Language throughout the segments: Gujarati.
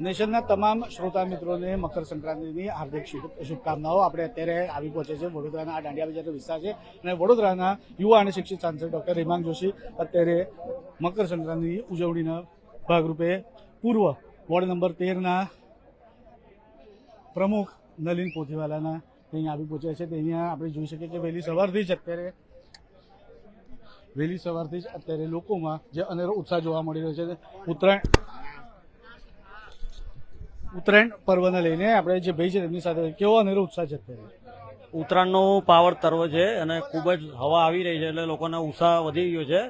નેશનના તમામ શ્રોતા મિત્રોને મકર સંક્રાંતિની હાર્દિક શુભ- શુભકામનાઓ. આપણે અત્યારે આવી પહોંચે છે વડોદરાના આ દાંડિયા બજારનો વિસ્તાર છે અને વડોદરાના યુવા અને શિક્ષિત સાંસદ ડોક્ટર હેમાંગ જોશી અત્યારે મકર સંક્રાંતિની ઉજવણીના ભાગરૂપે પૂર્વ વોર્ડ નંબર તેરના પ્રમુખ નલિન પોથીવાલાના ત્યાં આવી પહોંચ્યા છે. ત્યાં આપણે જોઈ શકીએ કે વહેલી સવારથી જ અત્યારે વહેલી સવારથી જ અત્યારે લોકોમાં જે અનેરો ઉત્સાહ જોવા મળી રહ્યો છે. ઉત્તરાયણ ઉત્તરાયણ પર્વને લઈને આપણે જે ભાઈ છે તેમની સાથે કેવો અનેરો ઉત્સાહ છે અત્યારે? ઉત્તરાયણનો પાવર તરવો છે અને ખૂબ જ હવા આવી રહી છે એટલે લોકોનો ઉત્સાહ વધી ગયો છે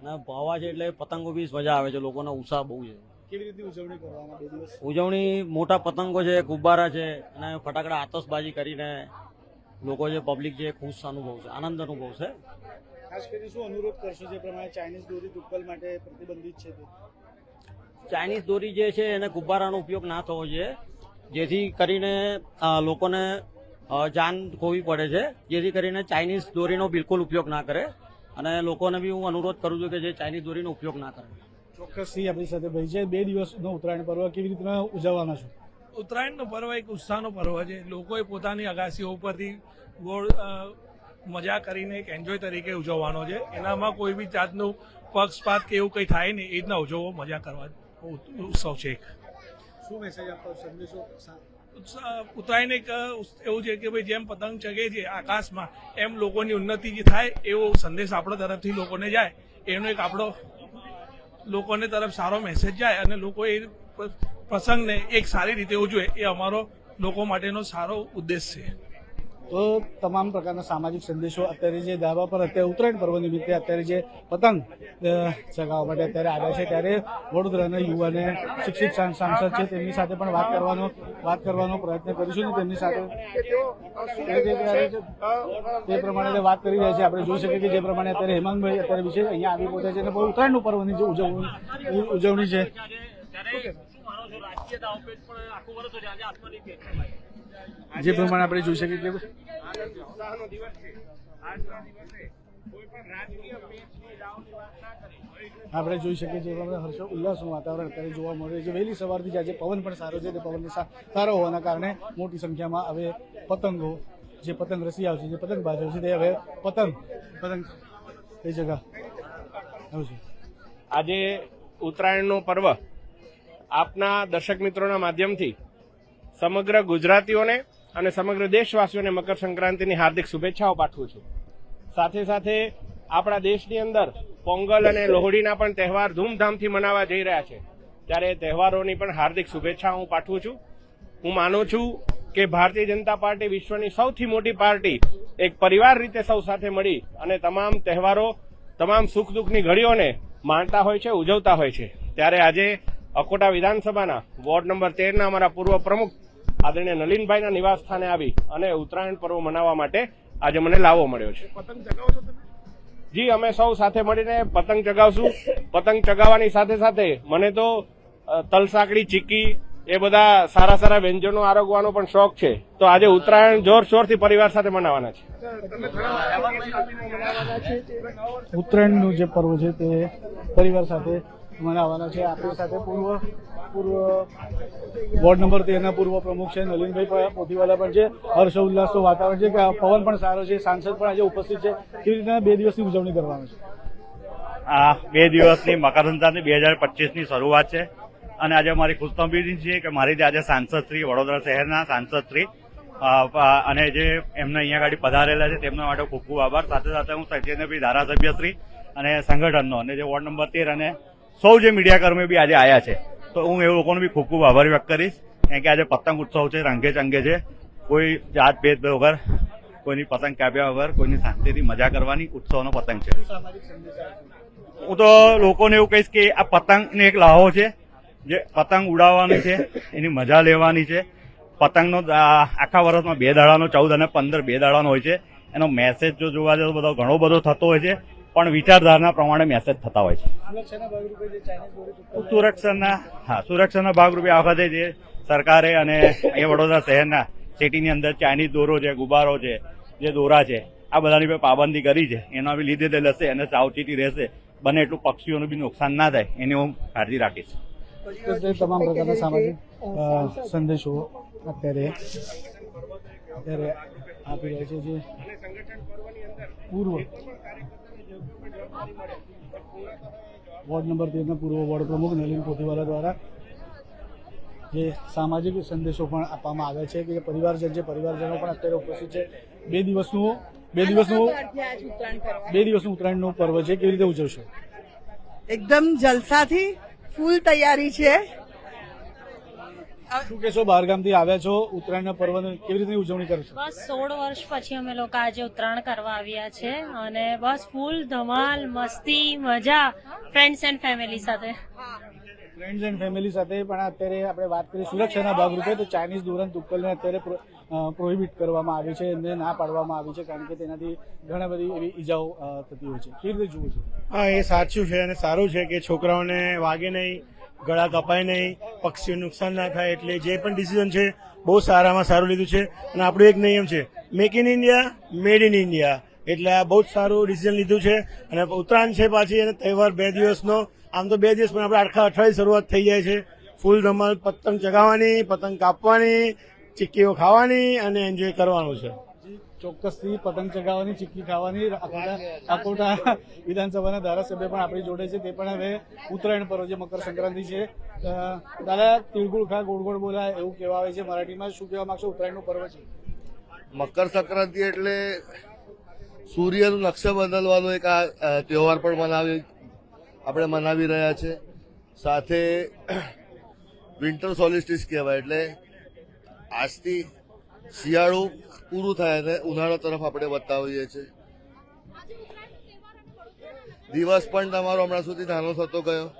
અને હવા છે એટલે પતંગો બી મજા આવે છે લોકોનો ઉત્સાહ બહુ છે. ઉજવણી મોટા પતંગો છે ગુબ્બારા છે અને ફટાકડા આતશબાજી કરીને લોકો જે પબ્લિક છે ખુશ અનુભવ છે આનંદ અનુભવ છે. ખાસ કરી શું અનુરોધ કરશો જે પ્રમાણે ચાઇનીઝ દોરી દુક્કલ માટે પ્રતિબંધિત છે ચાઇનીઝ દોરી જે છે એને ગુબ્બારાનો ઉપયોગ ના થવો જોઈએ. જેથી કરીને લોકોને જાન ખોવી પડે છે. જેથી કરીને ચાઇનીઝ દોરીનો બિલકુલ ઉપયોગ ના કરે. અને લોકોને બી હું અનુરોધ કરું છું કે જે ચાઇનીઝ દોરીનો ઉપયોગ ના કરે. ચોક્કસથી આપણી સાથે ભાઈ છે બે દિવસનો ઉત્તરાયણ પર્વ કેવી રીતના ઉજવવાના છો? ઉત્તરાયણનો પર્વ એક ઉત્સાહનો પર્વ છે. લોકોએ પોતાની અગાસીઓ ઉપરથી ગોળ મજા કરીને એક એન્જોય તરીકે ઉજવવાનો છે. એનામાં કોઈ બી જાતનું પક્ષપાત કે એવું કંઈ થાય નહીં. એ રીતના ઉજવવો મજા કરવા. ઉત્સવ છે એક. શું મેસેજ આપો સંદેશો? ઉત્તરાયણ એક એવું છે કે ભાઈ જેમ પતંગ ચગે છે આકાશમાં એમ લોકોની ઉન્નતિ જે થાય એવો સંદેશ આપણા તરફથી લોકોને જાય. એનો એક આપણો લોકોને તરફ સારો મેસેજ જાય અને લોકો એ પ્રસંગને એક સારી રીતે ઉજવે એ અમારો લોકો માટેનો સારો ઉદ્દેશ છે. તો તમામ પ્રકારના સામાજિક સંદેશો અત્યારે જે ધાબા પર અત્યારે ઉત્તરાયણ પર્વ નિમિત્તે અત્યારે જે પતંગ ચગાવવા માટે અત્યારે આવ્યા છે, ત્યારે વડોદરાના યુવાને શિક્ષિત સાંસદ છે, તેમની સાથે પણ વાત કરવાનો વાત કરવાનો પ્રયત્ન કરીશું ને તેમની સાથે. તે પ્રમાણે વાત કરી રહ્યા છે, આપણે જોઈ શકીએ કે જે પ્રમાણે અત્યારે હેમાંગભાઈ અત્યારે વિશે અહીંયા આવી પહોંચ્યા છે અને બહુ ઉત્તરાયણનું પર્વની જે ઉજવણી ઉજવણી છે? જે પ્રમાણે આપણે જોઈ શકીએ કે આપણે જોઈ શકીએ છીએ પ્રમાણે હર્ષો ઉલ્લાસનું વાતાવરણ અત્યારે જોવા મળે છે. વહેલી સવારથી જ આજે પવન પણ સારો છે. તે પવન સારો હોવાના કારણે મોટી સંખ્યામાં હવે પતંગો જે પતંગ રસિયાઓ છે જે પતંગ બાજો છે તે હવે પતંગ પતંગ એ જગા આજે ઉત્તરાયણનો પર્વ આપના દર્શક મિત્રોના માધ્યમથી સમગ્ર ગુજરાતીઓને અને સમગ્ર દેશવાસીઓને મકર સંક્રાંતિની હાર્દિક શુભેચ્છાઓ પાઠવું છું. સાથે સાથે આપણા દેશની અંદર પોંગલ અને લોહડીના પણ તહેવાર ધૂમધામથી મનાવવા જઈ રહ્યા છે. ત્યારે તહેવારોની પણ હાર્દિક શુભેચ્છા હું પાઠવું છું. હું માનું છું કે ભારતીય જનતા પાર્ટી વિશ્વની સૌથી મોટી પાર્ટી એક પરિવાર રીતે સૌ સાથે મળી અને તમામ તહેવારો, તમામ સુખ દુઃખની ઘડીઓને માણતા હોય છે, ઉજવતા હોય છે. ત્યારે આજે અકોટા વિધાનસભાના વોર્ડ નંબર તેરના અમારા પૂર્વ પ્રમુખ આદરણીય નલિનભાઈના નિવાસ સ્થાને આવી અને ઉત્તરાયણ પર્વ મનાવવા માટે આજે મને લાવો મળ્યો છે. જી અમે સૌ સાથે મળીને પતંગ ચગાવશું. પતંગ ચગાવવાની સાથે સાથે મને તો તલસાકડી ચીકી એ બધા સારા સારા વ્યંજનો આરોગવાનો પણ શોખ છે. તો આજે ઉત્તરાયણ જોરશોરથી પરિવાર સાથે મનાવવાના છે. ઉત્તરાયણનું જે પર્વ છે તે પરિવાર સાથે મનાવવાના છે. આપણી સાથે પૂર્વ પૂર્વ વોર્ડ નંબર તેરના પૂર્વ પ્રમુખ છે નલિનભાઈ પણ પણ છે. હર્ષ ઉલ્લાસનું વાતાવરણ છે કે પવન પણ સારો છે. સાંસદ પણ આજે ઉપસ્થિત છે. કેવી રીતના બે દિવસની ઉજવણી કરવાની છે? આ બે દિવસની મકરસંક્રાંતિ બે હજાર પચીસની શરૂઆત છે. અને આજે મારી ખુશખબરી છે કે મારી જે આજે સાંસદ શ્રી વડોદરા શહેરના સાંસદ શ્રી અ, અ, અને જે એમને અહીંયા ગાડી પધારેલા છે તેમના માટે ખૂબ ખૂબ આભાર. સાથે સાથે હું સચિનભાઈ ધારાસભ્ય શ્રી અને સંગઠનનો અને જે વોર્ડ નંબર તેર અને સૌ જે મીડિયાકર્મીઓ બી આજે આવ્યા છે. તો હું એ લોકોનો બી ખૂબ ખૂબ આભાર વ્યક્ત કરીશ. કારણ કે આજે પતંગ ઉત્સવ છે, રંગે ચંગે છે. કોઈ જાત ભેદ વગર, કોઈની પતંગ કાપ્યા વગર, કોઈની શાંતિથી મજા કરવાની ઉત્સવનો પતંગ છે. હું તો લોકોને એવું કહીશ કે આ પતંગને એક લાહો છે. જે પતંગ ઉડાવવાની છે, એની મજા લેવાની છે. પતંગનો આખા વર્ષમાં બે દાડાનો, ચૌદ અને પંદર બે દાડાનો હોય છે. એનો મેસેજ જો જોવા જાય તો બધો ઘણો બધો થતો હોય છે. પણ વિચારધારણા પ્રમાણે મેસેજ થતા હોય છે. સુરક્ષાના હા સુરક્ષાના ભાગરૂપે આ વખતે જે સરકારે અને એ વડોદરા શહેરના સિટીની અંદર ચાઇનીઝ દોરો છે ગુબારો છે જે દોરા છે આ બધાની પાબંદી કરી છે. એના બી લીધે તે લેશે અને સાવચેતી રહેશે. બને એટલું પક્ષીઓનું બી નુકસાન ના થાય એની હું કાળજી રાખીશ. તમામ પ્રકારના સામાજિક સંદેશો અત્યારે અત્યારે આપી રહ્યા છે જે પૂર્વ વોર્ડ નંબર તેરના પૂર્વ વોર્ડ પ્રમુખ નલિન પોથીવાલા દ્વારા જે સામાજિક સંદેશો પણ આપવામાં આવે છે કે પરિવારજન છે પરિવારજનો પણ અત્યારે ઉપસ્થિત છે. બે દિવસનું બે દિવસનું બે દિવસનું ઉત્તરાયણનું પર્વ છે. કેવી રીતે ઉજવશો? એકદમ જલસાથી ફૂલ તૈયારી છે. શું કહેશો બહારગામથી આવ્યા છો ઉત્તરાયણના પર્વની કેવી રીતે ઉજવણી કરશો બસ સોળ વર્ષ પછી અમે લોકો આજે ઉત્તરાયણ કરવા આવ્યા છે અને બસ ફૂલ ધમાલ મસ્તી મજા ફ્રેન્ડ્સ એન્ડ ફેમિલી સાથે. ફ્રેન્ડ્સ એન્ડ ફેમિલી સાથે પણ અત્યારે આપણે વાત કરીએ સુરક્ષાના ભાગરૂપે તો ચાઇનીઝ દુરંત તુક્કલને અત્યારે પ્રોહિબિટ કરવામાં આવી છે એમને ના પાડવામાં આવી છે કારણ કે તેનાથી ઘણા બધી એવી ઈજાઓ થતી હોય છે. કેવી રીતે જુઓ છો? હા એ સાચું છે અને સારું છે કે છોકરાઓને વાગે નહીં ગળા કપાય નહીં પક્ષીઓને નુકસાન ના થાય એટલે જે પણ ડિસિઝન છે બહુ સારામાં સારું લીધું છે. અને આપણું એક નિયમ છે make in India made in India એટલે આ બહુ જ સારું ડિસિઝન લીધું છે. અને ઉત્તરાયણ છે પાછી અને તહેવાર બે દિવસનો. આમ તો બે દિવસ પણ આપણે આખા અઠવાડિયે શરૂઆત થઈ જાય છે. ફૂલ ધમાલ, પતંગ ચગાવવાની, પતંગ કાપવાની, ચીક્કીઓ ખાવાની અને એન્જોય કરવાનું છે. ચોક્કસથી પતંગ ચગાવવાની ચીક્કી ખાવાની અકોટા અકોટા વિધાનસભાના ધારાસભ્ય પણ આપણી જોડે છે. તે પણ હવે ઉત્તરાયણ પર્વ જે મકર સંક્રાંતિ છે. દાદા તિળગુળ ખા ગોળગોળ ગોળ બોલાય એવું કહેવા આવે છે મરાઠીમાં. શું કહેવા માંગશો? ઉત્તરાયણનું પર્વ છે. મકર સંક્રાંતિ એટલે સૂર્યનું નકશા બદલવાનો એક આ તહેવાર પણ મનાવી આપણે મનાવી રહ્યા છે. સાથે વિન્ટર સોલિસ્ટિસ કહેવાય એટલે આજથી શિયાળું પૂરું થાય અને ઉનાળા તરફ આપણે બતાવીએ છીએ. દિવસ પણ તમારો હમણાં સુધી નાનો થતો ગયો.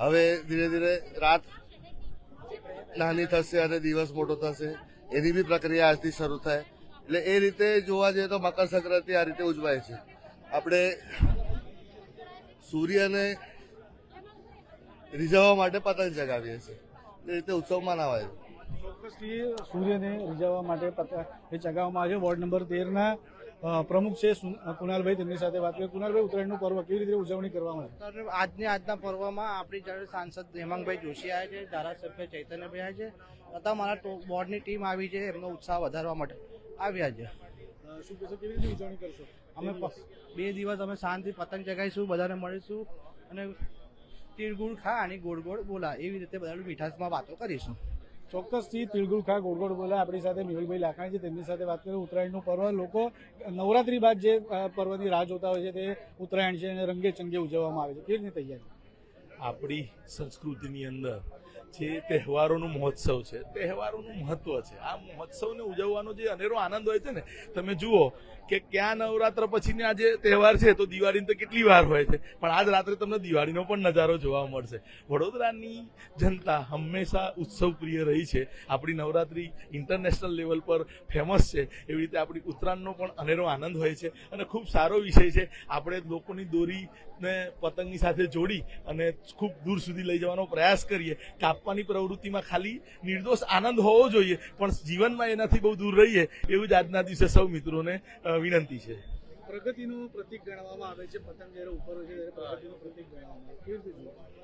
હવે ધીરે ધીરે રાત નાની થશે અને દિવસ મોટો થશે. એની બી પ્રક્રિયા આજથી શરૂ થાય. એટલે એ રીતે જોવા જઈએ તો મકર સંક્રાંતિ આ રીતે ઉજવાય છે. આપણે સૂર્યને રીઝવવા માટે પતંગ ચગાવીએ છીએ. એ રીતે ઉત્સવ મનાવાય. છે ચોક્કસથી સૂર્યને રીઝવવા માટે એ ચગાવવામાં આવે છે વોર્ડ નંબર તેરના પ્રમુખ છે કુનાલભાઈ તેમની સાથે વાત કરીએ કુનાલભાઈ ઉત્તરાયણનું પર્વ કેવી રીતે ઉજવણી કરવામાં આવે? આજની આજના પર્વમાં આપણી જોડે સાંસદ હેમાંગભાઈ જોશી આવ્યા છે ધારાસભ્ય ચૈતન્યભાઈ આવ્યા છે તથા મારા બોર્ડની ટીમ આવી છે એમનો ઉત્સાહ વધારવા માટે આવ્યા છે. શું કહેશો કેવી રીતે ઉજવણી કરશો? અમે બે દિવસ અમે શાંતિ પતંગ ચગાવીશું બધાને મળીશું અને તીરગુળ ખા અને ગોળ ગોળ બોલા એવી રીતે બધા મીઠાશમાં વાતો કરીશું. ચોક્કસથી તિલગુલ ખા ગોળગોળ બોલા આપણી સાથે મેહુલભાઈ લાખાણી છે, તેમની સાથે વાત કરીએ. ઉત્તરાયણનું પર્વ, લોકો નવરાત્રી બાદ જે પર્વની રાહ જોતા હોય છે, તે ઉત્તરાયણ છે અને રંગે ચંગે ઉજવવામાં આવે છે. કેવી રીતે તૈયારી? આપણી સંસ્કૃતિની અંદર જે તહેવારોનું મહોત્સવ છે. તહેવારોનું મહત્વ છે. આ મહોત્સવને ઉજવવાનો જે અનેરો આનંદ હોય છે ને, તમે જુઓ કે ક્યાં નવરાત્ર પછીની આ જે તહેવાર છે, તો દિવાળીની તો કેટલી વાર હોય છે. પણ આજ રાત્રે તમને દિવાળીનો પણ નજારો જોવા મળશે. વડોદરાની જનતા હંમેશા ઉત્સવ પ્રિય રહી છે. આપણી નવરાત્રી ઇન્ટરનેશનલ લેવલ પર ફેમસ છે. એવી રીતે આપણી ઉત્તરાયણનો પણ અનેરો આનંદ હોય છે. અને ખૂબ સારો વિષય છે. આપણે લોકોની દોરીને પતંગની સાથે જોડી અને ખૂબ દૂર સુધી લઈ જવાનો પ્રયાસ કરીએ કાપવાની પ્રવૃત્તિમાં ખાલી નિર્દોષ આનંદ હોવો જોઈએ, પણ જીવનમાં એનાથી બહુ દૂર રહીએ એવું જ આજના દિવસે સૌ મિત્રોને વિનંતી છે. પ્રગતિનું પ્રતીક ગણવામાં આવે છે, પતંગ જ્યારે ઉપર હોય છે ત્યારે પ્રગતિનું પ્રતીક ગણવામાં આવે કેવી રીતે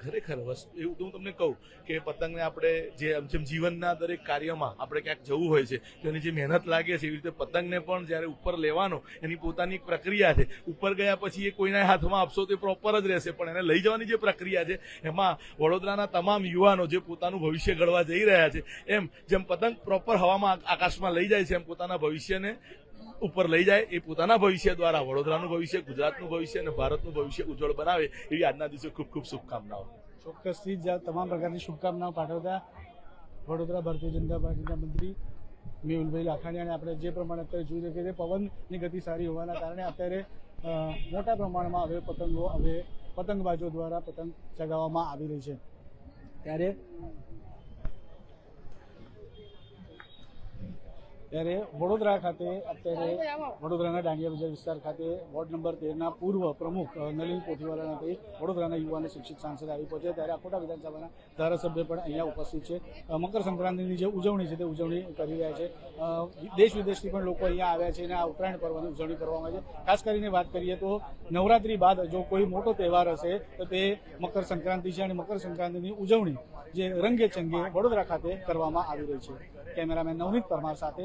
ખરેખર વસ્તુ, એવું તો હું તમને કહું કે પતંગને આપણે જે જેમ જીવનના દરેક કાર્યમાં આપણે ક્યાંક જવું હોય છે તેની જે મહેનત લાગે છે, એવી રીતે પતંગને પણ જ્યારે ઉપર લેવાનો, એની પોતાની પ્રક્રિયા છે. ઉપર ગયા પછી એ કોઈના હાથમાં આપશો તે પ્રોપર જ રહેશે, પણ એને લઈ જવાની જે પ્રક્રિયા છે, એમાં વડોદરાના તમામ યુવાનો જે પોતાનું ભવિષ્ય ઘડવા જઈ રહ્યા છે, એમ જેમ પતંગ પ્રોપર હવામાં આકાશમાં લઈ જાય છે, એમ પોતાના ભવિષ્યને ઉપર લઈ જાય એ પોતાના ભવિષ્ય દ્વારા, વડોદરાનું ભવિષ્ય, ગુજરાતનું ભવિષ્ય અને ભારતનું ભવિષ્ય ઉજ્જવળ બનાવે એવી આજના દિવસે ખૂબ ખૂબ શુભકામનાઓ. ચોક્કસથી જ તમામ પ્રકારની શુભકામનાઓ પાઠવતા વડોદરા ભારતીય જનતા પાર્ટીના મંત્રી મેહુલભાઈ લાખાણી અને આપણે જે પ્રમાણે અત્યારે જોઈ શકીએ છીએ, પવનની ગતિ સારી હોવાના કારણે અત્યારે મોટા પ્રમાણમાં હવે પતંગો, હવે પતંગબાજો દ્વારા પતંગ ચગાવવામાં આવી રહી છે. ત્યારે ત્યારે વડોદરા ખાતે અત્યારે વડોદરાના ડાંગિયા બજાર વિસ્તાર ખાતે વોર્ડ નંબર તેરના પૂર્વ પ્રમુખ નલિન પોથીવાલાના તે વડોદરાના યુવાને શિક્ષિત સાંસદ આવી પહોંચ્યા. ત્યારે આખોટા વિધાનસભાના ધારાસભ્ય પણ અહીંયા ઉપસ્થિત છે. મકર સંક્રાંતિની જે ઉજવણી છે તે ઉજવણી કરી રહ્યા છે. દેશ વિદેશથી પણ લોકો અહીંયા આવ્યા છે અને આ ઉત્તરાયણ પર્વની ઉજવણી કરવામાં છે. ખાસ કરીને વાત કરીએ તો નવરાત્રી બાદ જો કોઈ મોટો તહેવાર હશે, તો તે મકર સંક્રાંતિ છે અને મકર સંક્રાંતિની ઉજવણી જે રંગે ચંગે વડોદરા ખાતે કરવામાં આવી રહી છે. કેમેરામેન નવનીત પરમાર સાથે